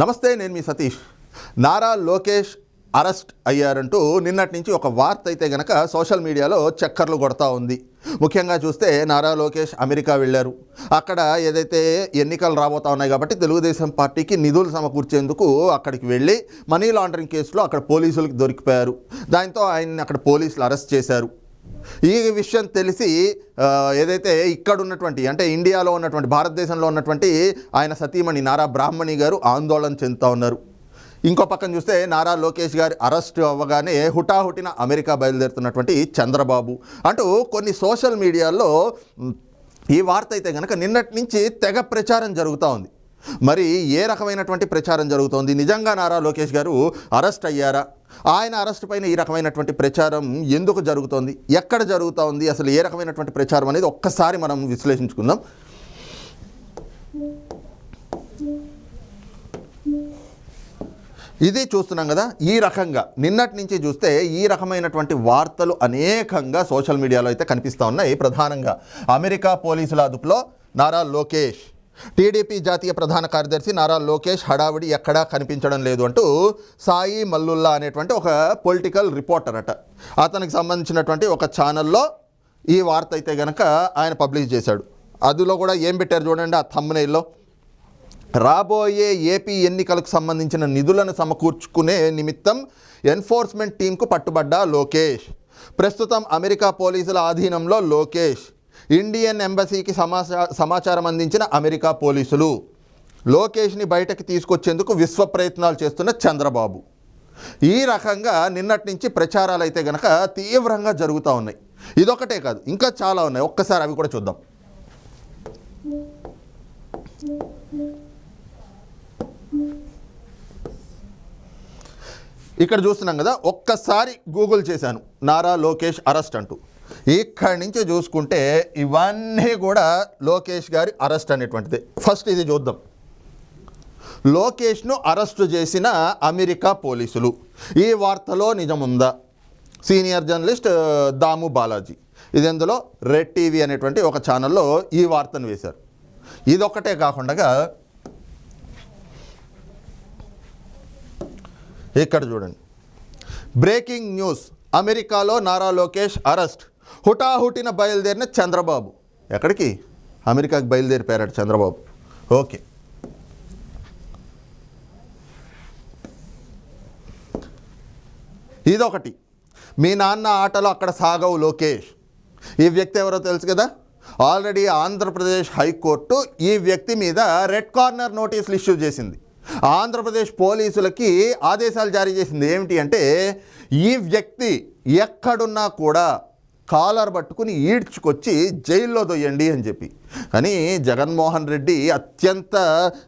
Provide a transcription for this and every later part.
నమస్తే నేను మీ సతీష్. నారా లోకేష్ అరెస్ట్ అయ్యారంటూ నిన్నటి నుంచి ఒక వార్త అయితే గనక సోషల్ మీడియాలో చక్కర్లు కొడతా ఉంది. ముఖ్యంగా చూస్తే నారా లోకేష్ అమెరికా వెళ్ళారు. అక్కడ ఏదైతే ఎన్నికలు రాబోతా ఉన్నాయి కాబట్టి తెలుగుదేశం పార్టీకి నిధులు సమకూర్చేందుకు అక్కడికి వెళ్ళి మనీ లాండరింగ్ కేసులో అక్కడ పోలీసులకు దొరికిపోయారు. దాంతో ఆయన్ని అక్కడ పోలీసులు అరెస్ట్ చేశారు. ఈ విషయం తెలిసి ఏదైతే ఇక్కడ ఉన్నటువంటి అంటే ఇండియాలో ఉన్నటువంటి భారతదేశంలో ఉన్నటువంటి ఆయన సతీమణి నారా బ్రాహ్మణి గారు ఆందోళన చెందుతూ ఉన్నారు. ఇంకో పక్కన చూస్తే నారా లోకేష్ గారి అరెస్ట్ అవ్వగానే హుటాహుటిన అమెరికా బయలుదేరుతున్నటువంటి చంద్రబాబు. అంటూ కొన్ని సోషల్ మీడియాల్లో ఈ వార్త అయితే కనుక నిన్నటి నుంచి తెగ ప్రచారం జరుగుతూ ఉంది. మరి ఏ రకమైనటువంటి ప్రచారం జరుగుతోంది? నిజంగా నారా లోకేష్ గారు అరెస్ట్ అయ్యారా? ఆయన అరెస్ట్ పైన ఈ రకమైనటువంటి ప్రచారం ఎందుకు జరుగుతోంది? ఎక్కడ జరుగుతూ ఉంది అసలు ఏ రకమైనటువంటి ప్రచారం అనేది ఒక్కసారి మనం విశ్లేషించుకుందాం. ఇది చూస్తున్నాం కదా ఈ రకంగా. నిన్నటి నుంచి చూస్తే ఈ రకమైనటువంటి వార్తలు అనేకంగా సోషల్ మీడియాలో అయితే కనిపిస్తూ ఉన్నాయి. ప్రధానంగా అమెరికా పోలీసుల అదుపులో నారా లోకేష్. టీడీపీ జాతీయ ప్రధాన కార్యదర్శి నారా లోకేష్ హడావిడి ఎక్కడా కనిపించడం లేదు అంటూ సాయి మల్లుల్లా అనేటువంటి ఒక పొలిటికల్ రిపోర్టర్ అట. అతనికి సంబంధించినటువంటి ఒక ఛానల్లో ఈ వార్త అయితే గనక ఆయన పబ్లిష్ చేశాడు. అందులో కూడా ఏం పెట్టారు చూడండి ఆ తమ్మునైల్లో రాబోయే ఏపీ ఎన్నికలకు సంబంధించిన నిధులను సమకూర్చుకునే నిమిత్తం ఎన్ఫోర్స్మెంట్ టీంకు పట్టుబడ్డ లోకేష్. ప్రస్తుతం అమెరికా పోలీసుల ఆధీనంలో లోకేష్. ఇండియన్ ఎంబసీకి సమాచా సమాచారం అందించిన అమెరికా పోలీసులు లోకేష్ని బయటకు తీసుకొచ్చేందుకు విశ్వ ప్రయత్నాలు చేస్తున్న చంద్రబాబు. ఈ రకంగా నిన్నటి నుంచి ప్రచారాలు అయితే గనక తీవ్రంగా జరుగుతూ ఉన్నాయి. ఇదొకటే కాదు ఇంకా చాలా ఉన్నాయి. ఒక్కసారి అవి కూడా చూద్దాం. ఇక్కడ చూస్తున్నాం కదా ఒక్కసారి గూగుల్ చేశాను. నారా లోకేష్ అరెస్ట్ అంటూ. ఇక్కడి నుంచి చూసుకుంటే ఇవన్నీ కూడా లోకేష్ గారి అరెస్ట్ అనేటువంటిది. ఫస్ట్ ఇది చూద్దాం. లోకేష్ను అరెస్టు చేసిన అమెరికా పోలీసులు. ఈ వార్తలో నిజముందా? Senior journalist Damu Balaji. ఇది ఇందులో రెడ్ టీవీ అనేటువంటి ఒక ఛానల్లో ఈ వార్తను వేశారు. ఇదొక్కటే కాకుండా ఇక్కడ చూడండి. Breaking news. అమెరికాలో నారా లోకేష్ అరెస్ట్. హుటాహుటిన బయలుదేరిన చంద్రబాబు. ఎక్కడికి? అమెరికాకి బయలుదేరిపోయారట చంద్రబాబు. ఓకే. ఇదొకటి. మీ నాన్న ఆటలు అక్కడ సాగవు లోకేష్. ఈ వ్యక్తి ఎవరో తెలుసు కదా? ఆల్రెడీ ఆంధ్రప్రదేశ్ హైకోర్టు ఈ వ్యక్తి మీద రెడ్ కార్నర్ నోటీసులు ఇష్యూ చేసింది. ఆంధ్రప్రదేశ్ పోలీసులకి ఆదేశాలు జారీ చేసింది ఏమిటి అంటే ఈ వ్యక్తి ఎక్కడున్నా కూడా కాలర్ పట్టుకుని ఈడ్చుకొచ్చి జైల్లో దొయ్యండి అని చెప్పి. కానీ జగన్మోహన్ రెడ్డి అత్యంత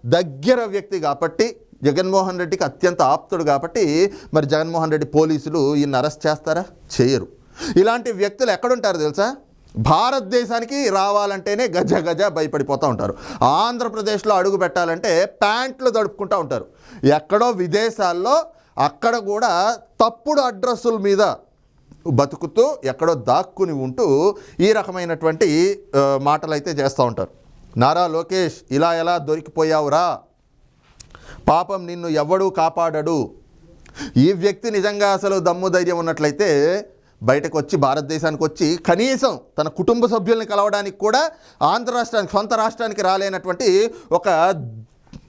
దగ్గర వ్యక్తి కాబట్టి జగన్మోహన్ రెడ్డికి అత్యంత ఆప్తుడు కాబట్టి మరి జగన్మోహన్ రెడ్డి పోలీసులు ఈయన అరెస్ట్ చేస్తారా? చేయరు. ఇలాంటి వ్యక్తులు ఎక్కడుంటారు తెలుసా? భారతదేశానికి రావాలంటేనే గజ గజ భయపడిపోతూ ఉంటారు. ఆంధ్రప్రదేశ్లో అడుగు పెట్టాలంటే ప్యాంట్లు దడుపుకుంటూ ఉంటారు. ఎక్కడో విదేశాల్లో అక్కడ కూడా తప్పుడు అడ్రస్సుల మీద బతుకుతూ ఎక్కడో దాక్కుని ఉంటూ ఈ రకమైనటువంటి మాటలైతే మాటలు అయితే చేస్తూ ఉంటారు. నారా లోకేష్ ఇలా ఎలా దొరికిపోయావురా? పాపం నిన్ను ఎవడూ కాపాడడు. ఈ వ్యక్తి నిజంగా అసలు దమ్ము ధైర్యం ఉన్నట్లయితే బయటకు వచ్చి భారతదేశానికి వచ్చి కనీసం తన కుటుంబ సభ్యుల్ని కలవడానికి కూడా ఆంధ్ర రాష్ట్రానికి సొంత రాష్ట్రానికి రాలేనటువంటి ఒక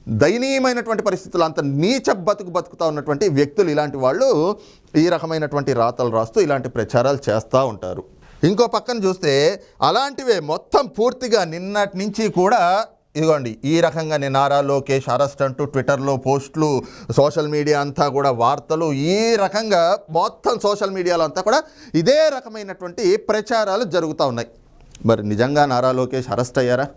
దయనీయమైనటువంటి పరిస్థితులు అంత నీచ బతుకు బతుకుతూ ఉన్నటువంటి వ్యక్తులు ఇలాంటి వాళ్ళు ఈ రకమైనటువంటి రాతలు రాస్తూ ఇలాంటి ప్రచారాలు చేస్తూ ఉంటారు. ఇంకో పక్కన చూస్తే అలాంటివే మొత్తం పూర్తిగా నిన్నటి నుంచి కూడా ఇదిగోండి ఈ రకంగా నేను నారా లోకేష్ అరెస్ట్ అంటూ ట్విట్టర్లో పోస్టులు సోషల్ మీడియా అంతా కూడా వార్తలు ఈ రకంగా మొత్తం సోషల్ మీడియాలో అంతా కూడా ఇదే రకమైనటువంటి ప్రచారాలు జరుగుతూ ఉన్నాయి. మరి నిజంగా నారా లోకేష్ అరెస్ట్ అయ్యారా?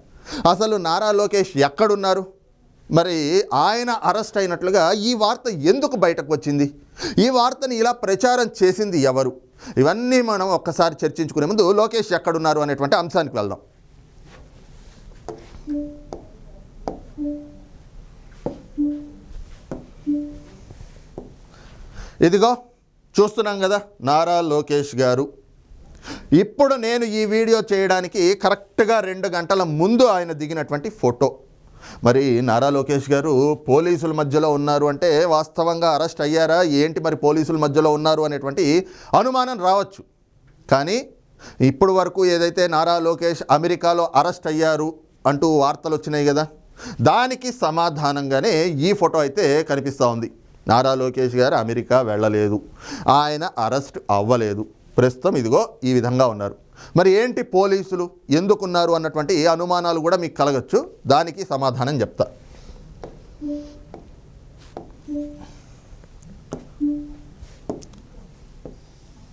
అసలు నారా లోకేష్ ఎక్కడున్నారు? మరి ఆయన అరెస్ట్ అయినట్లుగా ఈ వార్త ఎందుకు బయటకు వచ్చింది? ఈ వార్తని ఇలా ప్రచారం చేసింది ఎవరు? ఇవన్నీ మనం ఒక్కసారి చర్చించుకునే ముందు లోకేష్ ఎక్కడున్నారు అనేటువంటి అంశానికి వెళ్దాం. ఇదిగో చూస్తున్నాం కదా నారా లోకేష్ గారు. ఇప్పుడు నేను ఈ వీడియో చేయడానికి కరెక్ట్గా రెండు గంటల ముందు ఆయన దిగినటువంటి ఫోటో. మరి నారా లోకేష్ గారు పోలీసుల మధ్యలో ఉన్నారు అంటే వాస్తవంగా అరెస్ట్ అయ్యారా? ఏంటి మరి పోలీసుల మధ్యలో ఉన్నారు అనేటువంటి అనుమానం రావచ్చు. కానీ ఇప్పుడు వరకు ఏదైతే నారా లోకేష్ అమెరికాలో అరెస్ట్ అయ్యారు అంటూ వార్తలు వచ్చినాయి కదా దానికి సమాధానంగానే ఈ ఫోటో అయితే కనిపిస్తూ ఉంది. నారా లోకేష్ గారు అమెరికా వెళ్ళలేదు. ఆయన అరెస్ట్ అవ్వలేదు. ప్రస్తుతం ఇదిగో ఈ విధంగా ఉన్నారు. మరి ఏంటి పోలీసులు ఎందుకున్నారు అన్నటువంటి ఏ అనుమానాలు కూడా మీకు కలగచ్చు. దానికి సమాధానం చెప్తా.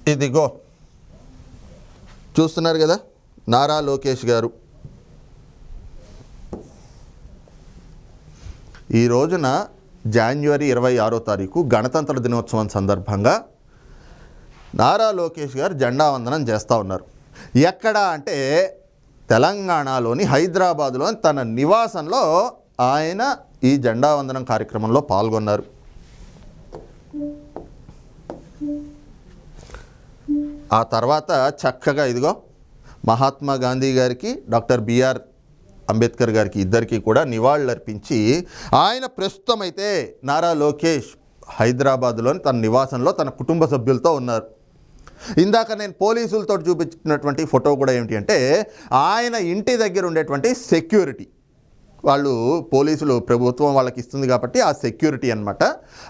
ఇదిగో. చూస్తున్నారు కదా? నారా లోకేష్ గారు. ఈ రోజున జాన్యువరి ఇరవై ఆరో తారీఖు గణతంత్ర దినోత్సవం సందర్భంగా నారా లోకేష్ గారు జెండా వందనం చేస్తూ ఉన్నారు. ఎక్కడ అంటే తెలంగాణలోని హైదరాబాదులోని తన నివాసంలో ఆయన ఈ జెండా వందనం కార్యక్రమంలో పాల్గొన్నారు. ఆ తర్వాత చక్కగా ఇదిగో మహాత్మా గాంధీ గారికి డాక్టర్ బిఆర్ అంబేద్కర్ గారికి ఇద్దరికి కూడా నివాళులర్పించి ఆయన ప్రస్తుతం అయితే నారా లోకేష్ హైదరాబాద్లోని తన నివాసంలో తన కుటుంబ సభ్యులతో ఉన్నారు. ఇందాక నేను పోలీసులతో చూపించినటువంటి ఫోటో కూడా ఏమిటి అంటే ఆయన ఇంటి దగ్గర ఉండేటువంటి సెక్యూరిటీ. వాళ్ళు పోలీసులు ప్రభుత్వం వాళ్ళకి ఇస్తుంది కాబట్టి ఆ సెక్యూరిటీ అన్నమాట.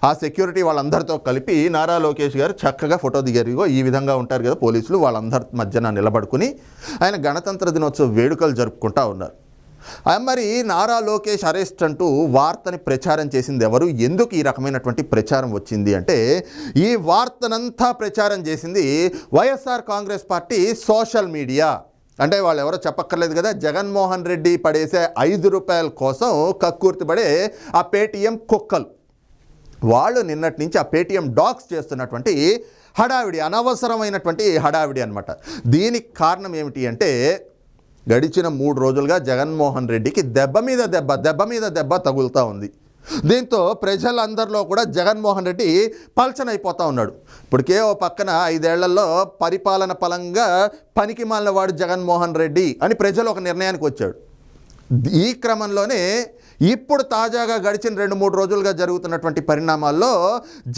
ఆ సెక్యూరిటీ వాళ్ళందరితో కలిపి నారా లోకేష్ గారు చక్కగా ఫోటో దిగారు. ఈ విధంగా ఉంటారు కదా పోలీసులు వాళ్ళందరి మధ్యన నిలబడుకుని ఆయన గణతంత్ర దినోత్సవ వేడుకలు జరుపుకుంటా ఉన్నారు. మరి నారా లోకేష్ అరెస్ట్ అంటూ వార్తని ప్రచారం చేసింది ఎవరు? ఎందుకు ఈ రకమైనటువంటి ప్రచారం వచ్చింది అంటే ఈ వార్తనంతా ప్రచారం చేసింది YSR Congress party social media. అంటే వాళ్ళు ఎవరో చెప్పక్కర్లేదు కదా జగన్మోహన్ రెడ్డి పడేసే ఐదు రూపాయల కోసం కక్కుర్తి పడే ఆ పేటీఎం కుక్కలు. వాళ్ళు నిన్నటి నుంచి ఆ పేటీఎం డాగ్స్ చేస్తున్నటువంటి హడావిడి అనవసరమైనటువంటి హడావిడి అనమాట దీనికి కారణం ఏమిటి అంటే గడిచిన మూడు రోజులుగా జగన్మోహన్ రెడ్డికి దెబ్బ మీద దెబ్బ దెబ్బ మీద దెబ్బ తగులుతూ ఉంది. దీంతో ప్రజలందరిలో కూడా జగన్మోహన్ రెడ్డి పల్చనైపోతూ ఉన్నాడు. ఇప్పటికే ఓ పక్కన ఐదేళ్ళలో పరిపాలన పలంగా పనికి మాలిన వాడు జగన్మోహన్ రెడ్డి అని ప్రజలు ఒక నిర్ణయానికి వచ్చాడు ఈ క్రమంలోనే ఇప్పుడు తాజాగా గడిచిన రెండు మూడు రోజులుగా జరుగుతున్నటువంటి పరిణామాల్లో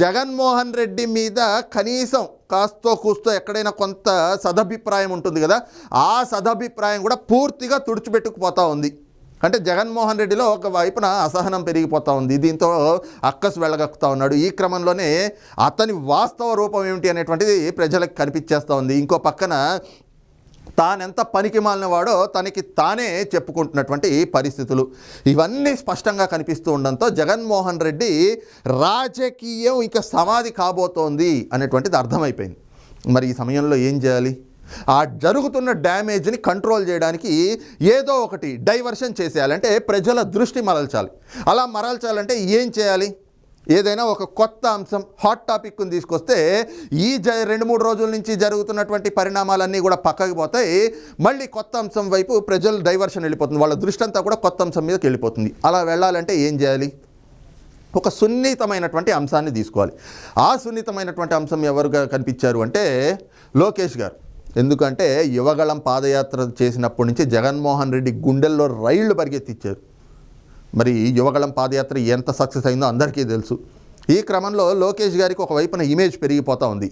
జగన్మోహన్ రెడ్డి మీద కనీసం కాస్తో కూస్తో ఎక్కడైనా కొంత సదభిప్రాయం ఉంటుంది కదా ఆ సదభిప్రాయం కూడా పూర్తిగా తుడిచిపెట్టుకుపోతా ఉంది. అంటే జగన్మోహన్ రెడ్డిలో ఒక వైపున అసహనం పెరిగిపోతా ఉంది. దీంతో అక్కసు వెళ్ళగక్కుతా ఉన్నాడు. ఈ క్రమంలోనే అతని వాస్తవ రూపం ఏమిటి అనేటువంటిది ప్రజలకు కనిపించేస్తూ ఉంది. ఇంకో పక్కన తానెంత పనికి మాలినవాడో తనకి తానే చెప్పుకుంటున్నటువంటి పరిస్థితులు. ఇవన్నీ స్పష్టంగా కనిపిస్తూ ఉండడంతో జగన్మోహన్ రెడ్డి రాజకీయం ఇక సమాధి కాబోతోంది అనేటువంటిది అర్థమైపోయింది. మరి ఈ సమయంలో ఏం చేయాలి? ఆ జరుగుతున్న డ్యామేజ్ని కంట్రోల్ చేయడానికి ఏదో ఒకటి డైవర్షన్ చేసేయాలంటే ప్రజల దృష్టి మరల్చాలి. అలా మరల్చాలంటే ఏం చేయాలి? ఏదైనా ఒక కొత్త అంశం హాట్ టాపిక్ని తీసుకొస్తే ఈ జ రెండు మూడు రోజుల నుంచి జరుగుతున్నటువంటి పరిణామాలన్నీ కూడా పక్కకి పోతాయి. మళ్ళీ కొత్త అంశం వైపు ప్రజలు డైవర్షన్ వెళ్ళిపోతుంది. వాళ్ళ దృష్టి అంతా కూడా కొత్త అంశం మీదకి వెళ్ళిపోతుంది. అలా వెళ్ళాలంటే ఏం చేయాలి? ఒక సున్నితమైనటువంటి అంశాన్ని తీసుకోవాలి. ఆ సున్నితమైనటువంటి అంశం ఎవరుగా కనిపించారు అంటే లోకేష్ గారు. ఎందుకంటే యువగళం పాదయాత్ర చేసినప్పటి నుంచి జగన్మోహన్ రెడ్డి గుండెల్లో రైళ్ళు పరిగెత్తిచ్చారు. మరి యువగళం పాదయాత్ర ఎంత సక్సెస్ అయిందో అందరికీ తెలుసు. ఈ క్రమంలో లోకేష్ గారికి ఒక వైపున ఇమేజ్ పెరిగిపోతూ ఉంది.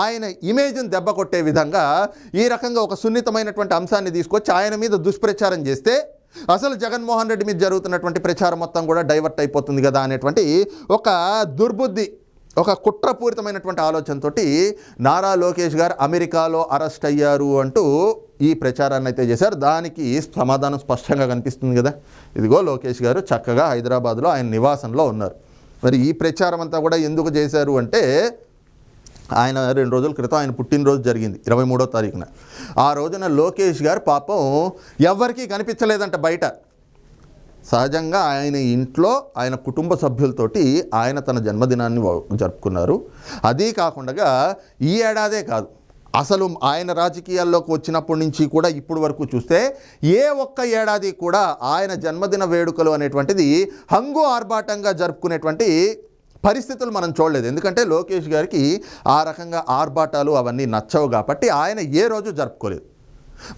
ఆయన ఇమేజ్ని దెబ్బ కొట్టే విధంగా ఈ రకంగా ఒక సున్నితమైనటువంటి అంశాన్ని తీసుకొచ్చి ఆయన మీద దుష్ప్రచారం చేస్తే అసలు జగన్మోహన్ రెడ్డి మీద జరుగుతున్నటువంటి ప్రచారం మొత్తం కూడా డైవర్ట్ అయిపోతుంది కదా అనేటువంటి ఒక దుర్బుద్ధి ఒక కుట్రపూరితమైనటువంటి ఆలోచనతోటి నారా లోకేష్ గారు అమెరికాలో అరెస్ట్ అయ్యారు అంటూ ఈ ప్రచారాన్ని అయితే చేశారు. దానికి సమాధానం స్పష్టంగా కనిపిస్తుంది కదా. ఇదిగో లోకేష్ గారు చక్కగా హైదరాబాద్లో ఆయన నివాసంలో ఉన్నారు. మరి ఈ ప్రచారం అంతా కూడా ఎందుకు చేశారు అంటే ఆయన రెండు రోజుల క్రితం ఆయన పుట్టినరోజు జరిగింది ఇరవై మూడో తారీఖున. ఆ రోజున లోకేష్ గారు పాపం ఎవరికీ కనిపించలేదంట బయట. సహజంగా ఆయన ఇంట్లో ఆయన కుటుంబ సభ్యులతోటి ఆయన తన జన్మదినాన్ని జరుపుకున్నారు. అదీ కాకుండా ఈ ఏడాదే కాదు అసలు ఆయన రాజకీయాల్లోకి వచ్చినప్పటి నుంచి కూడా ఇప్పుడు వరకు చూస్తే ఏ ఒక్క ఏడాది కూడా ఆయన జన్మదిన వేడుకలు అనేటువంటిది హంగు ఆర్భాటంగా జరుపుకునేటువంటి పరిస్థితులు మనం చూడలేదు. ఎందుకంటే లోకేష్ గారికి ఆ రకంగా ఆర్భాటాలు అవన్నీ నచ్చవు కాబట్టి ఆయన ఏ రోజు జరుపుకోలేదు.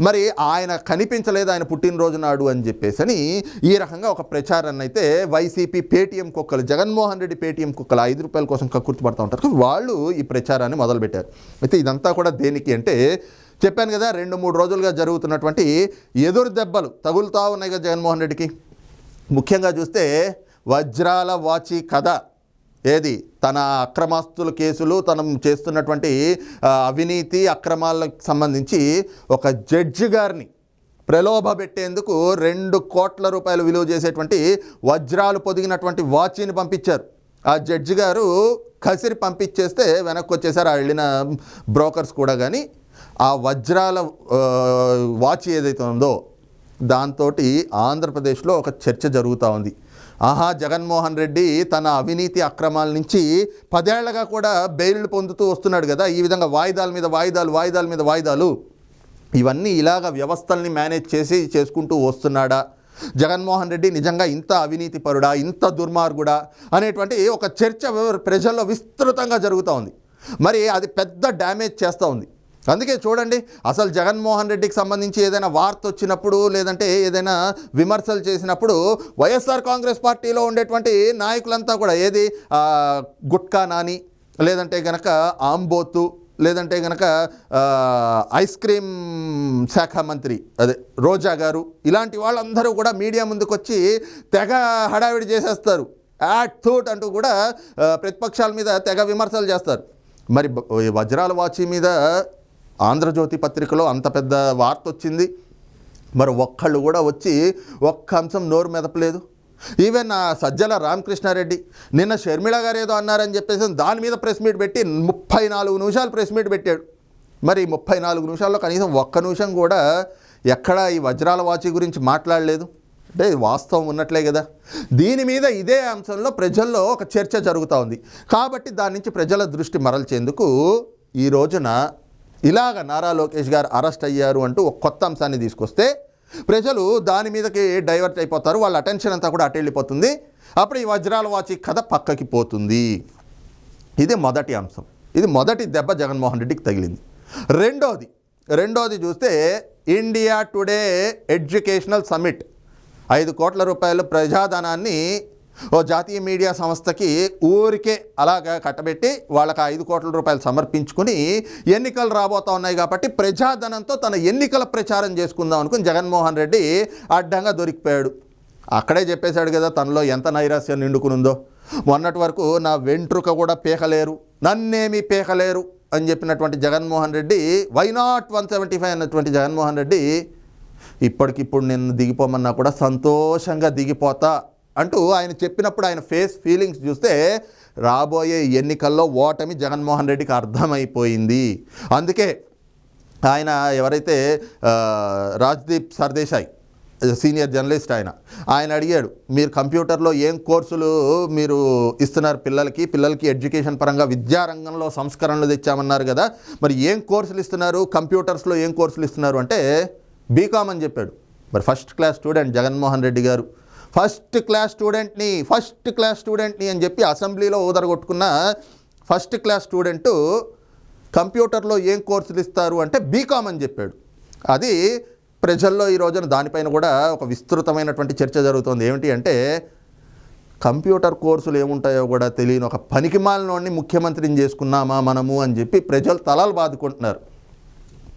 మరి ఆయన కనిపించలేదు ఆయన పుట్టినరోజు నాడు అని చెప్పేసి అని ఈ రకంగా ఒక ప్రచారాన్ని అయితే వైసీపీ పేటీఎం కుక్కలు జగన్మోహన్ రెడ్డి పేటీఎం కుక్కలు ఐదు రూపాయల కోసం కక్కుర్తి పడుతూ ఉంటారు. వాళ్ళు ఈ ప్రచారాన్ని మొదలుపెట్టారు. అయితే ఇదంతా కూడా దేనికి అంటే చెప్పాను కదా రెండు మూడు రోజులుగా జరుగుతున్నటువంటి ఎదురు దెబ్బలు తగులుతూ ఉన్నాయి కదా జగన్మోహన్ రెడ్డికి. ముఖ్యంగా చూస్తే వజ్రాల వాచి కథ. ఏది? తన అక్రమాస్తుల కేసులు తను చేస్తున్నటువంటి అవినీతి అక్రమాలకు సంబంధించి ఒక జడ్జి గారిని ప్రలోభ పెట్టేందుకు రెండు కోట్ల రూపాయలు విలువ చేసేటువంటి వజ్రాలు పొదిగినటువంటి వాచిని పంపించారు. ఆ జడ్జి గారు కసిరి పంపించేస్తే వెనక్కి వచ్చేసారు. ఆ వెళ్ళిన బ్రోకర్స్ కూడా కానీ ఆ వజ్రాల వాచ్ ఏదైతే ఉందో దాంతో ఆంధ్రప్రదేశ్లో ఒక చర్చ జరుగుతూ ఉంది. ఆహా జగన్మోహన్ రెడ్డి తన అవినీతి అక్రమాల నుంచి పదేళ్ళగా కూడా బెయిల్డ్ పొందుతూ వస్తున్నాడు కదా. ఈ విధంగా వాయిదాల మీద వాయిదాలు వాయిదాల మీద వాయిదాలు. ఇవన్నీ ఇలాగ వ్యవస్థల్ని మేనేజ్ చేసి చేసుకుంటూ వస్తున్నాడా? జగన్మోహన్ రెడ్డి నిజంగా ఇంత అవినీతి పరుడా? ఇంత దుర్మార్గుడా? అనేటువంటి ఒక చర్చ ప్రజల్లో విస్తృతంగా జరుగుతూ ఉంది. మరి అది పెద్ద డ్యామేజ్ చేస్తూ ఉంది. అందుకే చూడండి అసలు జగన్మోహన్ రెడ్డికి సంబంధించి ఏదైనా వార్త వచ్చినప్పుడు లేదంటే ఏదైనా విమర్శలు చేసినప్పుడు వైఎస్ఆర్ కాంగ్రెస్ పార్టీలో ఉండేటువంటి నాయకులంతా కూడా ఏది? గుట్కా నాని లేదంటే గనక ఆంబోతు లేదంటే గనక ఐస్ క్రీమ్ శాఖ మంత్రి అదే రోజా గారు ఇలాంటి వాళ్ళందరూ కూడా మీడియా ముందుకు వచ్చి తెగ హడావిడి చేసేస్తారు. యాట్ థూట్ అంటూ కూడా ప్రతిపక్షాల మీద తెగ విమర్శలు చేస్తారు. మరి వజ్రాల వాచి మీద ఆంధ్రజ్యోతి పత్రికలో అంత పెద్ద వార్త వచ్చింది. మరి ఒక్కళ్ళు కూడా వచ్చి ఒక్క అంశం నోరు మెదపలేదు. ఈవెన్ సజ్జల రామకృష్ణారెడ్డి నిన్న షర్మిళ గారు ఏదో అన్నారని చెప్పేసి దాని మీద ప్రెస్ మీట్ పెట్టి ముప్పై నాలుగు నిమిషాలు ప్రెస్ మీట్ పెట్టాడు. మరి ముప్పై నాలుగు నిమిషాల్లో కనీసం ఒక్క నిమిషం కూడా ఎక్కడ ఈ వజ్రాల వాచి గురించి మాట్లాడలేదు. అంటే వాస్తవం ఉన్నట్లే కదా. దీని మీద ఇదే అంశంలో ప్రజల్లో ఒక చర్చ జరుగుతూ ఉంది. కాబట్టి దాని నుంచి ప్రజల దృష్టి మరల్చేందుకు ఈ రోజున ఇలాగ నారా లోకేష్ గారు అరెస్ట్ అయ్యారు అంటూ ఒక కొత్త అంశాన్ని తీసుకొస్తే ప్రజలు దాని మీదకి డైవర్ట్ అయిపోతారు వాళ్ళ అటెన్షన్ అంతా కూడా అటు వెళ్ళిపోతుంది. అప్పుడు ఈ వజ్రాల వాచి కథ పక్కకి పోతుంది. ఇది మొదటి అంశం. ఇది మొదటి దెబ్బ జగన్మోహన్ రెడ్డికి తగిలింది. రెండోది రెండోది చూస్తే ఇండియా టుడే ఎడ్యుకేషనల్ సమిట్ ఐదు కోట్ల రూపాయల ప్రజాధనాన్ని ఓ జాతీయ మీడియా సంస్థకి ఊరికే అలాగా కట్టబెట్టి వాళ్ళకి ఐదు కోట్ల రూపాయలు సమర్పించుకుని ఎన్నికలు రాబోతా ఉన్నాయి కాబట్టి ప్రజాధనంతో తన ఎన్నికల ప్రచారం చేసుకుందాం అనుకుని జగన్మోహన్ రెడ్డి అడ్డంగా దొరికిపోయాడు. అక్కడే చెప్పేశాడు కదా తనలో ఎంత నైరాస్యం నిండుకునుందో. మొన్నటి వరకు నా వెంట్రుక కూడా పీకలేరు నన్నేమీ పీకలేరు అని చెప్పినటువంటి Jaganmohan Reddy why not one seventy five అన్నటువంటి జగన్మోహన్ రెడ్డి ఇప్పటికిప్పుడు నేను దిగిపోమన్నా కూడా సంతోషంగా దిగిపోతా. అంటూ ఆయన చెప్పినప్పుడు ఆయన ఫేస్ ఫీలింగ్స్ చూస్తే రాబోయే ఎన్నికల్లో ఓటమి జగన్మోహన్ రెడ్డికి అర్థమైపోయింది. అందుకే ఆయన ఎవరైతే రాజ్దీప్ సర్దేశాయ్ సీనియర్ జర్నలిస్ట్ ఆయన ఆయన అడిగాడు మీరు కంప్యూటర్లో ఏం కోర్సులు మీరు ఇస్తున్నారు పిల్లలకి? పిల్లలకి ఎడ్యుకేషన్ పరంగా విద్యారంగంలో సంస్కరణలు తెచ్చామన్నారు కదా మరి ఏం కోర్సులు ఇస్తున్నారు? కంప్యూటర్స్లో ఏం కోర్సులు ఇస్తున్నారు? అంటే బీకామ్ అని చెప్పాడు. మరి first class student Jaganmohan Reddy గారు ఫస్ట్ క్లాస్ స్టూడెంట్ని ఫస్ట్ క్లాస్ స్టూడెంట్ని అని చెప్పి అసెంబ్లీలో ఊదరగొట్టుకున్న ఫస్ట్ క్లాస్ స్టూడెంటు కంప్యూటర్లో ఏం కోర్సులు ఇస్తారు అంటే బీకామ్ అని చెప్పాడు. అది ప్రజల్లో ఈ రోజున దానిపైన కూడా ఒక విస్తృతమైనటువంటి చర్చ జరుగుతుంది. ఏమిటి అంటే కంప్యూటర్ కోర్సులు ఏముంటాయో కూడా తెలియని ఒక పనికిమాలినోడిని ముఖ్యమంత్రిని చేసుకున్నామా మనము అని చెప్పి ప్రజలు తలలు బాదుకుంటున్నారు.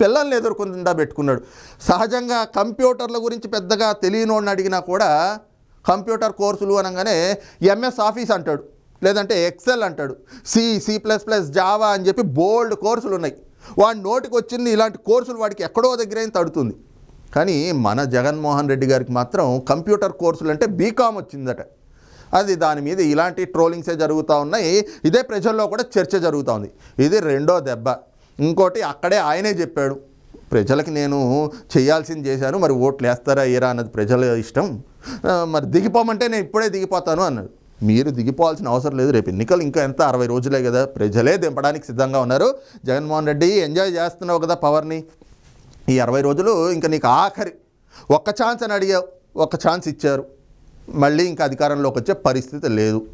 పిల్లల్ని ఎదుర్కొందా పెట్టుకున్నాడు. సహజంగా కంప్యూటర్ల గురించి పెద్దగా తెలియనోడిని అడిగినా కూడా కంప్యూటర్ కోర్సులు అనగానే ఎంఎస్ ఆఫీస్ అంటాడు. లేదంటే ఎక్సెల్ అంటాడు. C C plus plus Java అని చెప్పి బోల్డ్ కోర్సులు ఉన్నాయి. వాడి నోటికి వచ్చింది ఇలాంటి కోర్సులు వాడికి ఎక్కడో దగ్గర తడుతుంది. కానీ మన జగన్మోహన్ రెడ్డి గారికి మాత్రం కంప్యూటర్ కోర్సులు అంటే బీకామ్ వచ్చిందట. అది దాని మీద ఇలాంటి ట్రోలింగ్సే జరుగుతూ ఉన్నాయి. ఇదే ప్రజల్లో కూడా చర్చ జరుగుతూ ఉంది. ఇది రెండో దెబ్బ. ఇంకోటి అక్కడే ఆయనే చెప్పాడు. ప్రజలకి నేను చేయాల్సింది చేశాను. మరి ఓట్లు వేస్తారా ఏరా అన్నది ప్రజల ఇష్టం. మరి దిగిపోమంటే నేను ఇప్పుడే దిగిపోతాను అన్నాడు. మీరు దిగిపోవాల్సిన అవసరం లేదు. రేపు ఎన్నికలు ఇంకా ఎంత? అరవై రోజులే కదా. ప్రజలే దింపడానికి సిద్ధంగా ఉన్నారు. జగన్మోహన్ రెడ్డి ఎంజాయ్ చేస్తున్నావు కదా పవర్ని. ఈ అరవై రోజులు ఇంకా నీకు ఆఖరి ఒక్క ఛాన్స్ అని అడిగావు. ఒక్క ఛాన్స్ ఇచ్చారు. మళ్ళీ ఇంకా అధికారంలోకి వచ్చే పరిస్థితి లేదు.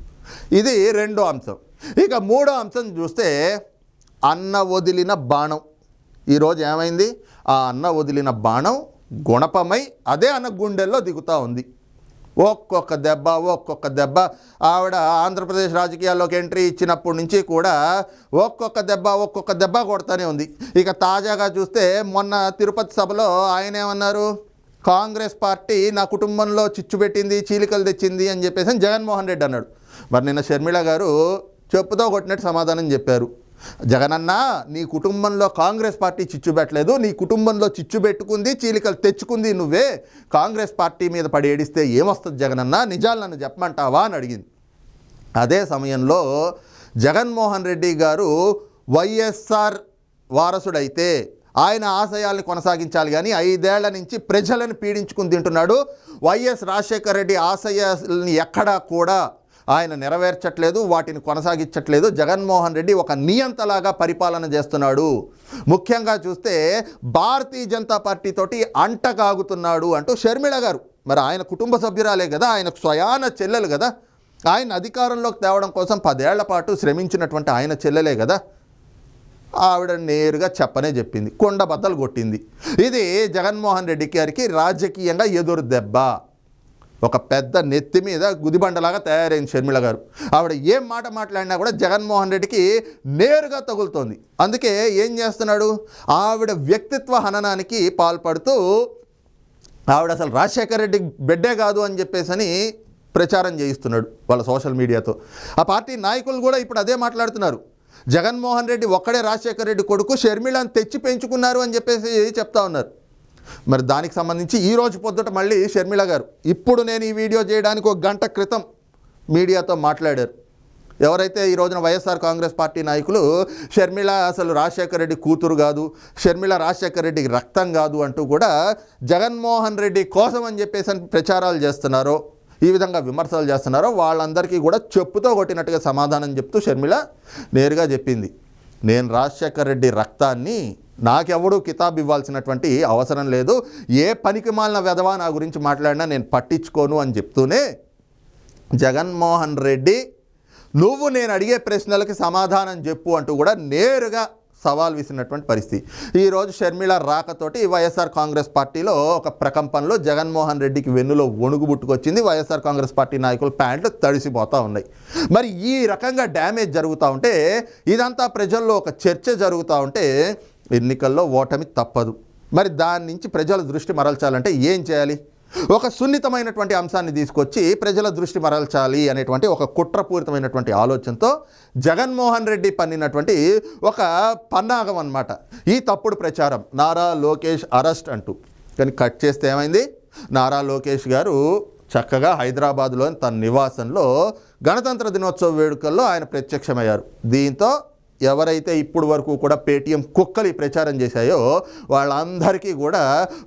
ఇది రెండో అంశం. ఇక మూడో అంశం చూస్తే అన్న వదిలిన బాణం. ఈరోజు ఏమైంది? ఆ అన్న వదిలిన బాణం గుణపమై అదే అన్న గుండెల్లో దిగుతూ ఉంది. ఒక్కొక్క దెబ్బ ఒక్కొక్క దెబ్బ. ఆవిడ ఆంధ్రప్రదేశ్ రాజకీయాల్లోకి ఎంట్రీ ఇచ్చినప్పటి నుంచి కూడా ఒక్కొక్క దెబ్బ ఒక్కొక్క దెబ్బ కొడతానే ఉంది. ఇక తాజాగా చూస్తే మొన్న తిరుపతి సభలో ఆయన ఏమన్నారు? కాంగ్రెస్ పార్టీ నా కుటుంబంలో చిచ్చు పెట్టింది చీలికలు తెచ్చింది అని చెప్పేసి జగన్మోహన్ రెడ్డి అన్నాడు. మరి నిన్న షర్మిళ గారు చెప్పుతో కొట్టినట్టు సమాధానం చెప్పారు. జగనన్న నీ కుటుంబంలో కాంగ్రెస్ పార్టీ చిచ్చు పెట్టలేదు నీ కుటుంబంలో చిచ్చు పెట్టుకుంది చీలికలు తెచ్చుకుంది నువ్వే. కాంగ్రెస్ పార్టీ మీద పడి ఏడిస్తే ఏమొస్తుంది జగనన్న? నిజాలు నన్ను చెప్పమంటావా అని అడిగింది. అదే సమయంలో జగన్మోహన్ రెడ్డి గారు వైఎస్ఆర్ వారసుడైతే ఆయన ఆశయాల్ని కొనసాగించాలి కానీ ఐదేళ్ళ నుంచి ప్రజలను పీడించుకుని తింటున్నాడు. వైఎస్ రాజశేఖర రెడ్డి ఆశయాల్ని ఎక్కడా కూడా ఆయన నెరవేర్చట్లేదు వాటిని కొనసాగించట్లేదు. జగన్మోహన్ రెడ్డి ఒక నియంతలాగా పరిపాలన చేస్తున్నాడు. ముఖ్యంగా చూస్తే భారతీయ జనతా పార్టీ తోటి అంటగాగుతున్నాడు అంటూ షర్మిళ గారు. మరి ఆయన కుటుంబ సభ్యురాలే కదా ఆయన స్వయాన చెల్లెలు కదా. ఆయన అధికారంలోకి తేవడం కోసం పదేళ్ళ పాటు శ్రమించినటువంటి ఆయన చెల్లెలే కదా. ఆవిడ నేరుగా చెప్పనే చెప్పింది కొండ బద్దలు కొట్టింది. ఇది జగన్మోహన్ రెడ్డి గారికి రాజకీయంగా ఎదురు దెబ్బ. ఒక పెద్ద నెత్తి మీద గుదిబండలాగా తయారైంది షర్మిల గారు. ఆవిడ ఏం మాట మాట్లాడినా కూడా జగన్మోహన్ రెడ్డికి నేరుగా తగులుతోంది. అందుకే ఏం చేస్తున్నాడు? ఆవిడ వ్యక్తిత్వ హననానికి పాల్పడుతూ ఆవిడ అసలు రాజశేఖర రెడ్డి బిడ్డే కాదు అని చెప్పేసని ప్రచారం చేయిస్తున్నాడు వాళ్ళ సోషల్ మీడియాతో. ఆ పార్టీ నాయకులు కూడా ఇప్పుడు అదే మాట్లాడుతున్నారు. జగన్మోహన్ రెడ్డి ఒక్కడే రాజశేఖర రెడ్డి కొడుకు షర్మిళను తెచ్చి పెంచుకున్నారు అని చెప్పేసి చెప్తా ఉన్నారు. మరి దానికి సంబంధించి ఈరోజు పొద్దుట మళ్ళీ షర్మిల గారు ఇప్పుడు నేను ఈ వీడియో చేయడానికి ఒక గంట క్రితం మీడియాతో మాట్లాడారు. ఎవరైతే ఈ రోజున వైఎస్ఆర్ కాంగ్రెస్ పార్టీ నాయకులు షర్మిల అసలు రాజశేఖర రెడ్డి కూతురు కాదు షర్మిల రాజశేఖర రెడ్డికి రక్తం కాదు అంటూ కూడా జగన్మోహన్ రెడ్డి కోసం అని చెప్పేసి అని ప్రచారాలు చేస్తున్నారో ఈ విధంగా విమర్శలు చేస్తున్నారో వాళ్ళందరికీ కూడా చెప్పుతో కొట్టినట్టుగా సమాధానం చెప్తూ షర్మిల నేరుగా చెప్పింది. నేను రాజశేఖర రెడ్డి రక్తాన్ని నాకెవడూ కితాబ్ ఇవ్వాల్సినటువంటి అవసరం లేదు. ఏ పనికి మాలిన వెధవా నా గురించి మాట్లాడినా నేను పట్టించుకోను అని చెప్తూనే జగన్మోహన్ రెడ్డి నువ్వు నేను అడిగే ప్రశ్నలకి సమాధానం చెప్పు అంటూ కూడా నేరుగా సవాల్ విసినటువంటి పరిస్థితి. ఈరోజు షర్మిళ రాకతోటి వైఎస్ఆర్ కాంగ్రెస్ పార్టీలో ఒక ప్రకంపనలో జగన్మోహన్ రెడ్డికి వెన్నులో ఒణుగు పుట్టుకొచ్చింది. Y S R Congress party నాయకుల ప్యాంట్లు తడిసిపోతూ ఉన్నాయి. మరి ఈ రకంగా డ్యామేజ్ జరుగుతూ ఉంటే ఇదంతా ప్రజల్లో ఒక చర్చ జరుగుతూ ఉంటే ఎన్నికల్లో ఓటమి తప్పదు. మరి దాని నుంచి ప్రజల దృష్టి మరల్చాలంటే ఏం చేయాలి? ఒక సున్నితమైనటువంటి అంశాన్ని తీసుకొచ్చి ప్రజల దృష్టి మరల్చాలి అనేటువంటి ఒక కుట్రపూరితమైనటువంటి ఆలోచనతో జగన్మోహన్ రెడ్డి పన్నినటువంటి ఒక పన్నాగం అన్నమాట. ఈ తప్పుడు ప్రచారం నారా లోకేష్ అరెస్ట్ అంటూ. కానీ కట్ చేస్తే ఏమైంది? నారా లోకేష్ గారు చక్కగా హైదరాబాద్లోని తన నివాసంలో గణతంత్ర దినోత్సవ వేడుకల్లో ఆయన ప్రత్యక్షమయ్యారు. దీంతో ఎవరైతే ఇప్పుడు వరకు కూడా పేటీఎం కుక్కలు ప్రచారం చేశాయో వాళ్ళందరికీ కూడా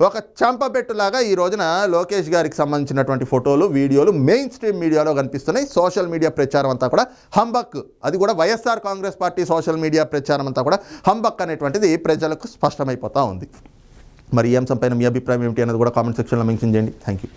ఒక చంపబెట్టులాగా ఈ రోజున లోకేష్ గారికి సంబంధించినటువంటి ఫోటోలు వీడియోలు మెయిన్ స్ట్రీమ్ మీడియాలో కనిపిస్తున్నాయి. సోషల్ మీడియా ప్రచారం అంతా కూడా హంబక్. అది కూడా YSR Congress party social media ప్రచారం అంతా కూడా హంబక్ అనేటువంటిది ప్రజలకు స్పష్టమైపోతూ ఉంది. మరి ఈ అంశంపైన మీ అభిప్రాయం ఏమిటి అనేది కూడా కామెంట్ సెక్షన్లో మెన్షన్ చేయండి. Thank you